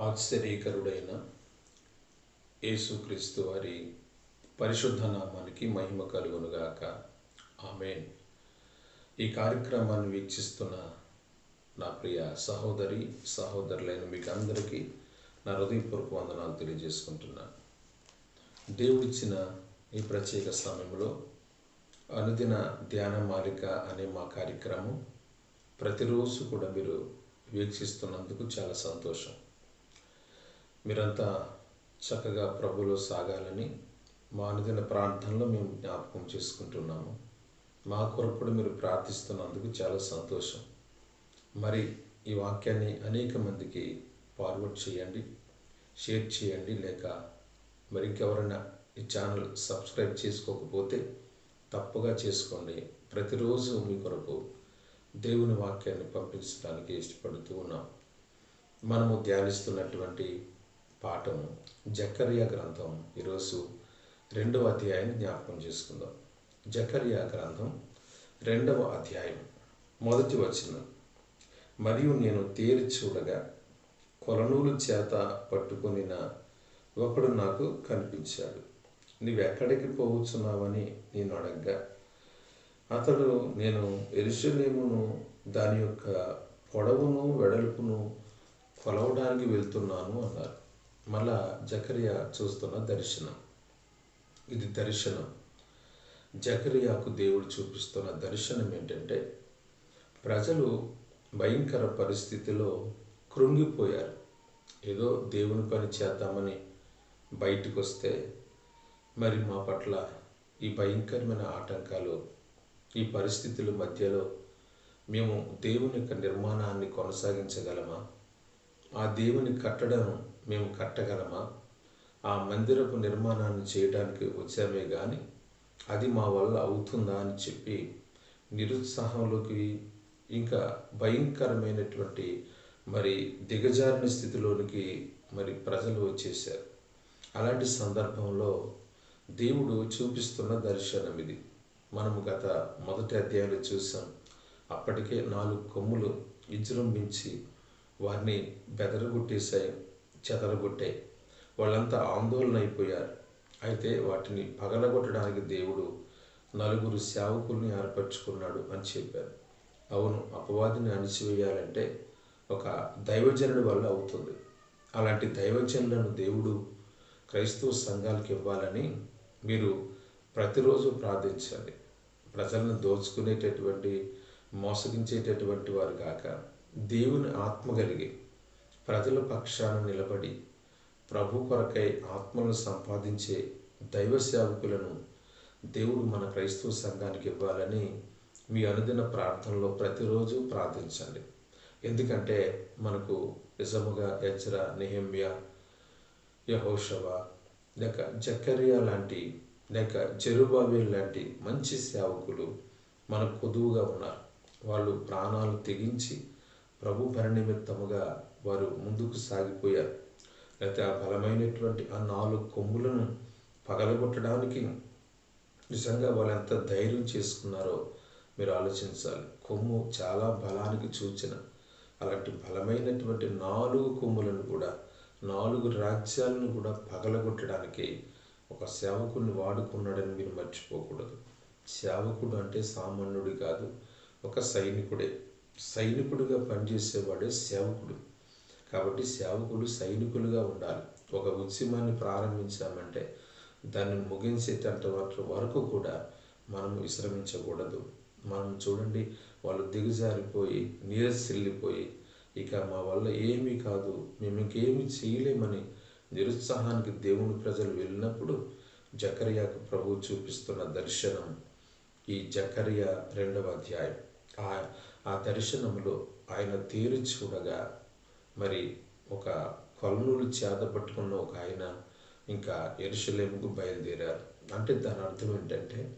ఆశ్చర్యకరుడైన యేసుక్రీస్తు వారి పరిశుద్ధ నామానికి మహిమ కలుగునుగాక. ఆమెన్. ఈ కార్యక్రమాన్ని వీక్షిస్తున్న నా ప్రియ సహోదరి సహోదరులైన మీకు అందరికీ నా హృదయపూర్వక వందనాలు తెలియజేసుకుంటున్నాను దేవుడిచ్చిన ఈ ప్రత్యేక సమయంలో అనుదిన ధ్యాన మాలిక అనే మా కార్యక్రమం ప్రతిరోజు కూడా మీరు వీక్షిస్తున్నందుకు చాలా సంతోషం. మీరంతా చక్కగా ప్రభులో సాగాలని మా అనుదిన ప్రార్థనలో మేము జ్ఞాపకం చేసుకుంటున్నాము. మా కొరకు మీరు ప్రార్థిస్తున్నందుకు చాలా సంతోషం. మరి ఈ వాక్యాన్ని అనేక మందికి ఫార్వర్డ్ చేయండి షేర్ చేయండి లేక మరి ఇంకెవరైనా ఈ ఛానల్ సబ్స్క్రైబ్ చేసుకోకపోతే తప్పుగా చేసుకోండి. ప్రతిరోజు మీ కొరకు దేవుని వాక్యాన్ని పంపించడానికి ఇష్టపడుతూ ఉన్నాం. మనము ధ్యానిస్తున్నటువంటి పాఠము జకరియా గ్రంథం ఈరోజు రెండవ అధ్యాయాన్ని జ్ఞాపకం చేసుకుందాం. జకరియా గ్రంథం రెండవ అధ్యాయం మొదటి వచనం. మరియు నేను తేరి చూడగా కొలనూలు చేత పట్టుకొనిన ఒకడు నాకు కనిపించాడు. నీవెక్కడికి పోవచ్చున్నావని నేను అడగ్గా అతడు నేను ఎరుషలేమును దాని యొక్క పొడవును వెడల్పును కొలవడానికి వెళ్తున్నాను అన్నారు. మళ్ళా జకరియా చూస్తున్న దర్శనం. ఇది దర్శనం. జకరియాకు దేవుడు చూపిస్తున్న దర్శనం ఏంటంటే ప్రజలు భయంకర పరిస్థితిలో కృంగిపోయారు. ఏదో దేవుని పని చేద్దామని బయటకు వస్తే మరి మా పట్ల ఈ భయంకరమైన ఆటంకాలు ఈ పరిస్థితుల మధ్యలో మేము దేవుని యొక్క నిర్మాణాన్ని కొనసాగించగలమా? ఆ దేవుని కట్టడం మేము కట్టగలమా? ఆ మందిరపు నిర్మాణాన్ని చేయడానికి వచ్చామే కానీ అది మా వల్ల అవుతుందా అని చెప్పి నిరుత్సాహంలోకి ఇంకా భయంకరమైనటువంటి మరి దిగజారిన స్థితిలోనికి మరి ప్రజలు వచ్చేసారు అలాంటి సందర్భంలో దేవుడు చూపిస్తున్న దర్శనం ఇది. మనము గత మొదటి అధ్యాయంలో చూసాం. అప్పటికే నాలుగు కొమ్ములు విజృంభించి వారిని బెదరగొట్టేశాయి. చెదరగొట్టాయి వాళ్ళంతా ఆందోళన అయిపోయారు అయితే వాటిని పగలగొట్టడానికి దేవుడు నలుగురు సేవకుల్ని ఏర్పరచుకున్నాడు అని చెప్పారు. అవును అపవాదిని అణిచివేయాలంటే ఒక దైవజనుడి వల్ల అవుతుంది. అలాంటి దైవజనులను దేవుడు క్రైస్తవ సంఘాలకు ఇవ్వాలని మీరు ప్రతిరోజు ప్రార్థించండి. ప్రజలను దోచుకునేటటువంటి మోసగించేటటువంటి వారు కాక దేవుని ఆత్మ కలిగి ప్రజల పక్షాన నిలబడి ప్రభు కొరకై ఆత్మలను సంపాదించే దైవ సేవకులను దేవుడు మన క్రైస్తవ సంఘానికి ఇవ్వాలని మీ అనుదిన ప్రార్థనలో ప్రతిరోజు ప్రార్థించండి. ఎందుకంటే మనకు నిజముగా యజ్ర నిహమ్య యహోషవ లేక జక్కరియా లాంటి లేక జెరుబాబేల్ లాంటి మంచి సేవకులు మనకు కొదువుగా ఉన్నారు. వాళ్ళు ప్రాణాలు తెగించి ప్రభు పరినిమిత్తముగా వారు ముందుకు సాగిపోయారు. లేకపోతే ఆ బలమైనటువంటి ఆ నాలుగు కొమ్ములను పగలగొట్టడానికి నిజంగా వాళ్ళు ఎంత ధైర్యం చేసుకున్నారో మీరు ఆలోచించాలి. కొమ్ము చాలా బలానికి సూచన. అలాంటి బలమైనటువంటి నాలుగు కొమ్ములను కూడా నాలుగు రాజ్యాలను కూడా పగలగొట్టడానికి ఒక సేవకుడిని వాడుకున్నాడని మీరు మర్చిపోకూడదు. సేవకుడు అంటే సామాన్యుడు కాదు ఒక సైనికుడే. సైనికుడిగా పనిచేసేవాడే సేవకుడు. కాబట్టి సేవకులు సైనికులుగా ఉండాలి. ఒక ఉద్యమాన్ని ప్రారంభించామంటే దాన్ని ముగించేటంత వరకు కూడా మనం విశ్రమించకూడదు. మనం చూడండి వాళ్ళు దిగజారిపోయి నీరసిల్లిపోయి ఇక మా వల్ల ఏమీ కాదు మేము ఇంకేమీ చేయలేమని నిరుత్సాహానికి దేవుని ప్రజలు వెళ్ళినప్పుడు జకర్యాకు ప్రభు చూపిస్తున్న దర్శనం ఈ జకరియా రెండవ అధ్యాయం. ఆ దర్శనంలో ఆయన తేరి చూడగా మరి ఒక కొలనూలు చేత పట్టుకున్న ఒక ఆయన ఇంకా ఎరుసలేముకు బయలుదేరారు. అంటే దాని అర్థం ఏంటంటే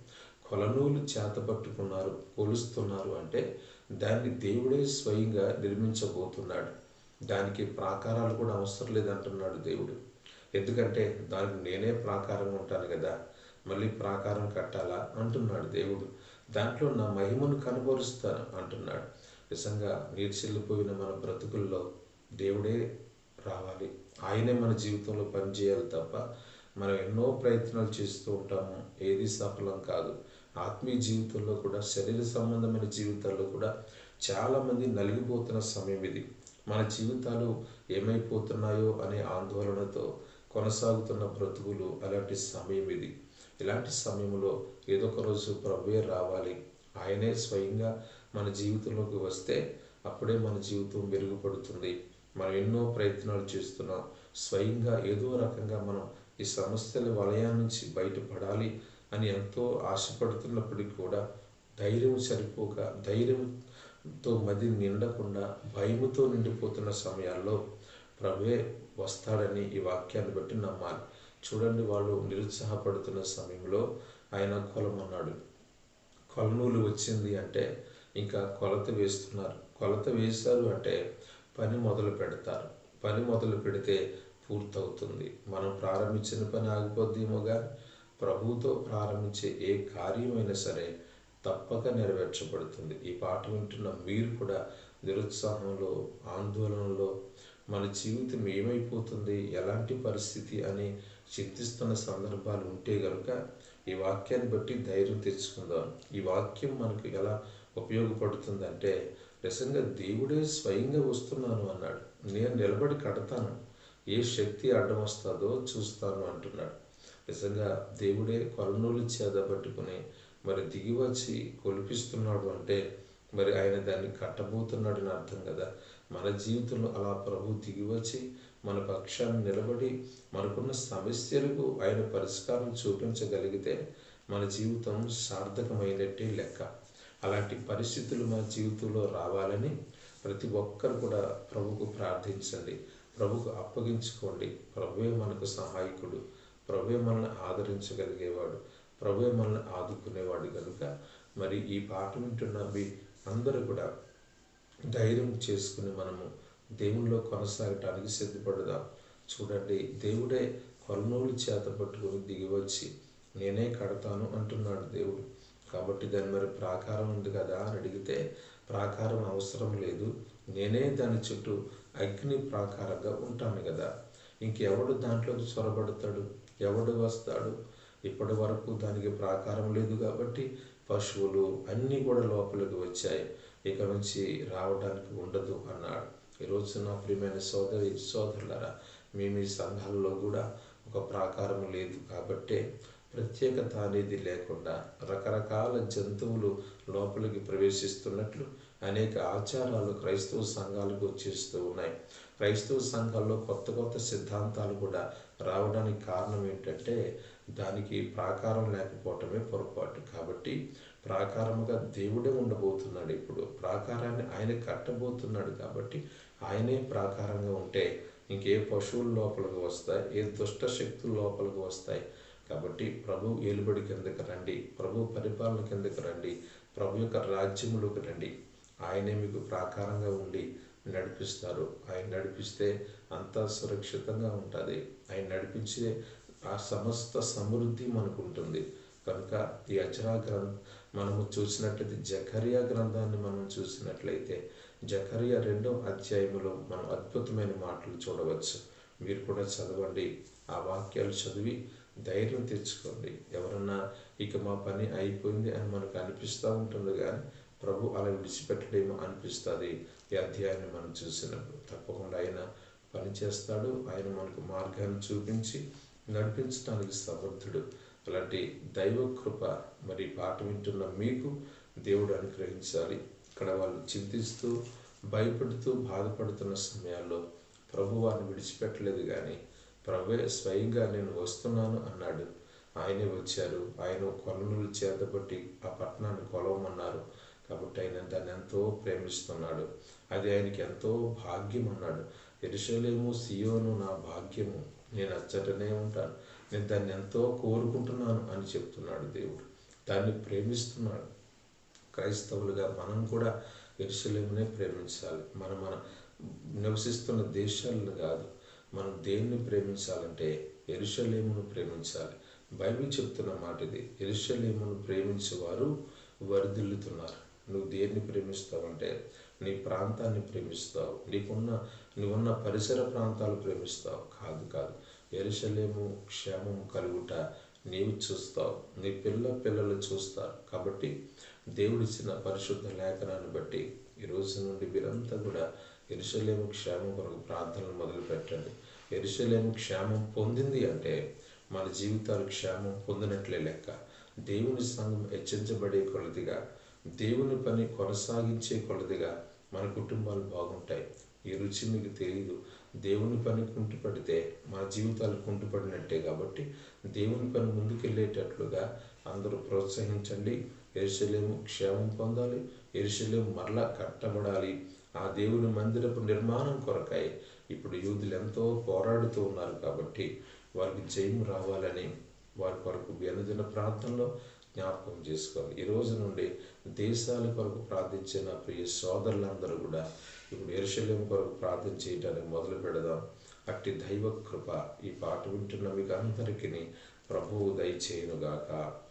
కొలనూలు చేత పట్టుకున్నారు కొలుస్తున్నారు అంటే దాన్ని దేవుడే స్వయంగా నిర్మించబోతున్నాడు. దానికి ప్రాకారాలు కూడా అవసరం లేదంటున్నాడు దేవుడు. ఎందుకంటే దానికి నేనే ప్రాకారం ఉంటాను కదా మళ్ళీ ప్రాకారం కట్టాలా అంటున్నాడు దేవుడు. దాంట్లో నా మహిమను కనబరుస్తాను అంటున్నాడు. నిజంగా నీర్చిల్లిపోయిన మన బ్రతుకుల్లో దేవుడే రావాలి. ఆయనే మన జీవితంలో పనిచేయాలి తప్ప మనం ఎన్నో ప్రయత్నాలు చేస్తూ ఉంటాము. ఏది సఫలం కాదు. ఆత్మీయ జీవితంలో కూడా శరీర సంబంధమైన జీవితాల్లో కూడా చాలామంది నలిగిపోతున్న సమయం ఇది. మన జీవితాలు ఏమైపోతున్నాయో అనే ఆందోళనతో కొనసాగుతున్న బ్రతుకులు అలాంటి సమయం ఇది. ఇలాంటి సమయంలో ఏదో ఒక రోజు ప్రభువే రావాలి. ఆయనే స్వయంగా మన జీవితంలోకి వస్తే అప్పుడే మన జీవితం మెరుగుపడుతుంది. మనం ఎన్నో ప్రయత్నాలు చేస్తున్నాం. స్వయంగా ఏదో రకంగా మనం ఈ సమస్యల వలయం నుంచి బయటపడాలి అని ఎంతో ఆశపడుతున్నప్పటికీ కూడా ధైర్యం సరిపోక ధైర్యంతో మది నిండకుండా భయముతో నిండిపోతున్న సమయాల్లో ప్రభువే వస్తాడని ఈ వాక్యాన్ని బట్టి నమ్మాలి. చూడండి వాళ్ళు నిరుత్సాహపడుతున్న సమయంలో ఆయన కొలమన్నాడు. కొలనూలు వచ్చింది అంటే ఇంకా కొలత వేస్తున్నారు. కొలత వేశారు అంటే పని మొదలు పెడతారు. పని మొదలు పెడితే పూర్తవుతుంది. మనం ప్రారంభించిన పని ఆగిపోద్దేమోగా కానీ ప్రభువుతో ప్రారంభించే ఏ కార్యమైనా సరే తప్పక నెరవేర్చబడుతుంది. ఈ పాట వింటున్న మీరు కూడా నిరుత్సాహంలో ఆందోళనలో మన జీవితం ఏమైపోతుంది ఎలాంటి పరిస్థితి అని చింతిస్తున్న సందర్భాలు ఉంటే కనుక ఈ వాక్యాన్ని బట్టి ధైర్యం తెచ్చుకుందాం. ఈ వాక్యం మనకు ఎలా ఉపయోగపడుతుందంటే నిజంగా దేవుడే స్వయంగా వస్తున్నాను అన్నాడు. నేను నిలబడి కడతాను. ఏ శక్తి అడ్డం వస్తుందో చూస్తాను అంటున్నాడు. నిజంగా దేవుడే కొలనూలు చేద పట్టుకుని మరి దిగి వచ్చి కొలిపిస్తున్నాడు అంటే మరి ఆయన దాన్ని కట్టబోతున్నాడని అర్థం కదా. మన జీవితంలో అలా ప్రభు దిగి వచ్చి మన పక్షాన్ని నిలబడి మనకున్న సమస్యలకు ఆయన పరిష్కారం చూపించగలిగితే మన జీవితం సార్థకమైనట్టే లెక్క. అలాంటి పరిస్థితులు మన జీవితంలో రావాలని ప్రతి ఒక్కరు కూడా ప్రభుకు ప్రార్థించండి. ప్రభుకు అప్పగించుకోండి. ప్రభువే మనకు సహాయకుడు. ప్రభువే మనల్ని ఆదరించగలిగేవాడు. ప్రభువే మనల్ని ఆదుకునేవాడు కనుక. మరి ఈ పాట వింటున్న మీ అందరూ కూడా ధైర్యం చేసుకుని మనము దేవునిలో కొనసాగటానికి సిద్ధపడదాం. చూడండి దేవుడే కొలనూలు చేత పట్టుకుని దిగి వచ్చి నేనే కడతాను అంటున్నాడు దేవుడు. కాబట్టి దాని మరి ప్రాకారం ఉంది కదా అని అడిగితే ప్రాకారం అవసరం లేదు. నేనే దాని చుట్టూ అగ్ని ప్రాకారంగా ఉంటాను కదా. ఇంకెవడు దాంట్లోకి చొరబడతాడు? ఎవడు వస్తాడు? ఇప్పటి వరకు దానికి ప్రాకారం లేదు కాబట్టి పశువులు అన్నీ కూడా లోపలికి వచ్చాయి. ఇక నుంచి రావడానికి ఉండదు అన్నాడు. ఈరోజు నా ప్రియమైన సోదరి సోదరులరా మీ మీ సంఘాలలో కూడా ఒక ప్రాకారం లేదు కాబట్టే ప్రత్యేకత అనేది లేకుండా రకరకాల జంతువులు లోపలికి ప్రవేశిస్తున్నట్లు అనేక ఆచారాలు క్రైస్తవ సంఘాలకు వచ్చేస్తూ ఉన్నాయి. క్రైస్తవ సంఘాల్లో కొత్త కొత్త సిద్ధాంతాలు కూడా రావడానికి కారణం ఏంటంటే దానికి ప్రాకారం లేకపోవటమే పొరపాటు. కాబట్టి ప్రాకారముగా దేవుడే ఉండబోతున్నాడు ఇప్పుడు. ప్రాకారాన్ని ఆయన కట్టబోతున్నాడు కాబట్టి ఆయనే ప్రాకారంగా ఉంటే ఇంకే పశువుల లోపలికి వస్తాయి ఏ దుష్ట శక్తులు లోపలికి వస్తాయి. కాబట్టి ప్రభు ఏలుబడి కిందకి రండి ప్రభు పరిపాలన కిందకి రండి ప్రభు యొక్క రాజ్యములోకి రండి. ఆయనే మీకు ప్రాకారంగా ఉండి నడిపిస్తారు. ఆయన నడిపిస్తే అంతా సురక్షితంగా ఉంటుంది. ఆయన నడిపించే ఆ సమస్త సమృద్ధి మనకు ఉంటుంది. కనుక ఈ అచరా గ్రంథ మనము చూసినట్లయితే జకరియా గ్రంథాన్ని మనం చూసినట్లయితే జకరియా రెండో అధ్యాయంలో మనం అద్భుతమైన మాటలు చూడవచ్చు. మీరు కూడా చదవండి ఆ వాక్యాలు చదివి ధైర్యం తెచ్చుకోండి. ఎవరన్నా ఇక మా పని అయిపోయింది అని మనకు అనిపిస్తూ ఉంటుంది కానీ ప్రభు అలా విడిచిపెట్టడేమో అనిపిస్తుంది. ఈ అధ్యాయాన్ని మనం చూసినప్పుడు తప్పకుండా ఆయన పని చేస్తాడు. ఆయన మనకు మార్గాన్ని చూపించి నడిపించడానికి సమర్థుడు. అలాంటి దైవ కృప మరి పాట వింటున్న మీకు దేవుడు అనుగ్రహించాలి. ఇక్కడ వాళ్ళు చింతిస్తూ భయపడుతూ బాధపడుతున్న సమయాల్లో ప్రభు వారిని విడిచిపెట్టలేదు కానీ ప్రభే స్వయంగా నేను వస్తున్నాను అన్నాడు. ఆయనే వచ్చారు. ఆయన కొలనులు చేతబట్టి ఆ పట్టణాన్ని కొలవమన్నారు. కాబట్టి ఆయన దాన్ని ఎంతో ప్రేమిస్తున్నాడు. అది ఆయనకి ఎంతో భాగ్యం అన్నాడు. ఎరుషలేము సియోను నా భాగ్యము. నేను అచ్చటనే ఉంటాను. నేను దాన్ని ఎంతో కోరుకుంటున్నాను అని చెప్తున్నాడు దేవుడు. దాన్ని ప్రేమిస్తున్నాడు. క్రైస్తవులుగా మనం కూడా ఎరుసలేమునే ప్రేమించాలి. మనం మన నివసిస్తున్న దేశాలను కాదు మనం దేన్ని ప్రేమించాలంటే ఎరుషలేమును ప్రేమించాలి. బైబిల్ చెప్తున్న మాట ఇది ఎరుషలేమును ప్రేమించేవారు వరిదిల్లుతున్నారు. నువ్వు దేన్ని ప్రేమిస్తావంటే నీ ప్రాంతాన్ని ప్రేమిస్తావు. నీకున్న నువ్వున్న పరిసర ప్రాంతాలు ప్రేమిస్తావు. కాదు కాదు. ఎరుషలేము క్షేమం కలుగుట నీవు చూస్తావు. నీ పిల్ల పిల్లలు చూస్తారు. కాబట్టి దేవుడిచ్చిన పరిశుద్ధ లేఖనాన్ని బట్టి ఈ రోజు నుండి మీరంతా కూడా ఎరుషలేము క్షేమం కొరకు ప్రార్థనలు మొదలు పెట్టండి. ఎరుషలేము క్షేమం పొందింది అంటే మన జీవితాలు క్షేమం పొందినట్లే లెక్క. దేవుని సంఘం హెచ్చించబడే కొలదిగా దేవుని పని కొనసాగించే కొలదిగా మన కుటుంబాలు బాగుంటాయి. ఈ రుచి మీకు తెలియదు దేవుని పని కుంటుపడితే మన జీవితాలు కుంటుపడినట్టే కాబట్టి దేవుని పని ముందుకెళ్ళేటట్లుగా అందరూ ప్రోత్సహించండి. ఎరుసలేము క్షేమం పొందాలి. ఎరుసలేము మరలా కట్టబడాలి. ఆ దేవుని మందిరపు నిర్మాణం కొరకాయి ఇప్పుడు యూదులు ఎంతో పోరాడుతూ ఉన్నారు కాబట్టి వారికి జయము రావాలని వారి కొరకు అనుదిన ప్రార్థనలో జ్ఞాపకం చేసుకోవాలి. ఈ రోజు నుండి దేశాల కొరకు ప్రార్థించిన ప్రియ సోదరులందరూ కూడా ఇప్పుడు ఎరుశల్యం కొరకు ప్రార్థన చేయటానికి మొదలు పెడదాం. అట్టి దైవ కృప ఈ పాట వింటున్న మీకు అందరికీ ప్రభువు దయచేయునుగాక